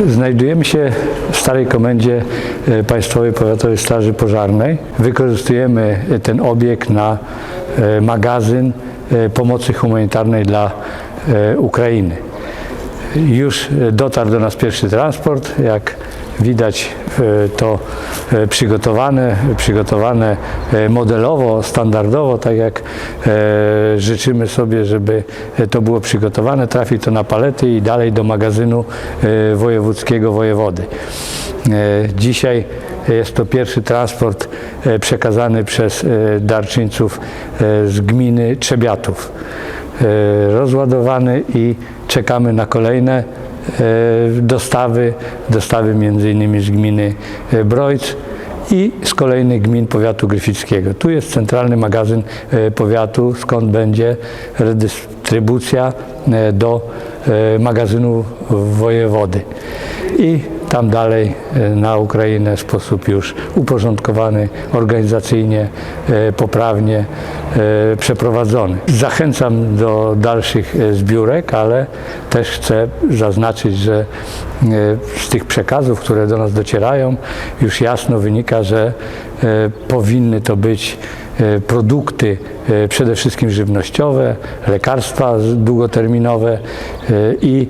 Znajdujemy się w Starej Komendzie e, Państwowej Powiatowej Straży Pożarnej. Wykorzystujemy e, ten obiekt na e, magazyn pomocy humanitarnej dla Ukrainy. Już dotarł do nas pierwszy transport. Jak widać e, to e, przygotowane, przygotowane e, modelowo, standardowo, tak jak życzymy sobie, żeby to było przygotowane. Trafi to na palety i dalej do magazynu wojewódzkiego wojewody. Dzisiaj jest to pierwszy transport przekazany przez darczyńców z gminy Trzebiatów rozładowany i czekamy na kolejne dostawy, dostawy między innymi z gminy e, Brojc i z kolejnych gmin powiatu gryfickiego. Tu jest centralny magazyn e, powiatu, skąd będzie redystrybucja e, do e, magazynu wojewody. I tam dalej e, na Ukrainę w sposób już uporządkowany, organizacyjnie, e, poprawnie e, przeprowadzony. Zachęcam do dalszych zbiórek, ale też chcę zaznaczyć, że z tych przekazów, które do nas docierają, już jasno wynika, że powinny to być produkty przede wszystkim żywnościowe, lekarstwa długoterminowe i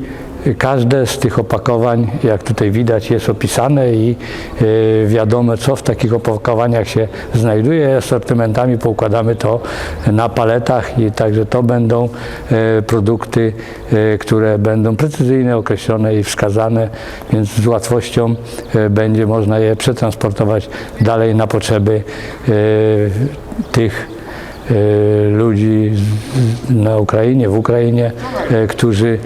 Każde z tych opakowań, jak tutaj widać, jest opisane i e, wiadomo, co w takich opakowaniach się znajduje. Asortymentami poukładamy to na paletach i także to będą e, produkty, e, które będą precyzyjnie określone i wskazane, więc z łatwością będzie można je przetransportować dalej na potrzeby tych ludzi na Ukrainie, w Ukrainie, którzy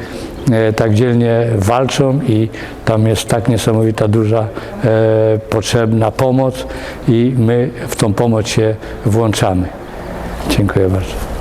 tak dzielnie walczą i tam jest tak niesamowita duża e, potrzebna pomoc i my w tą pomoc się włączamy. Dziękuję bardzo.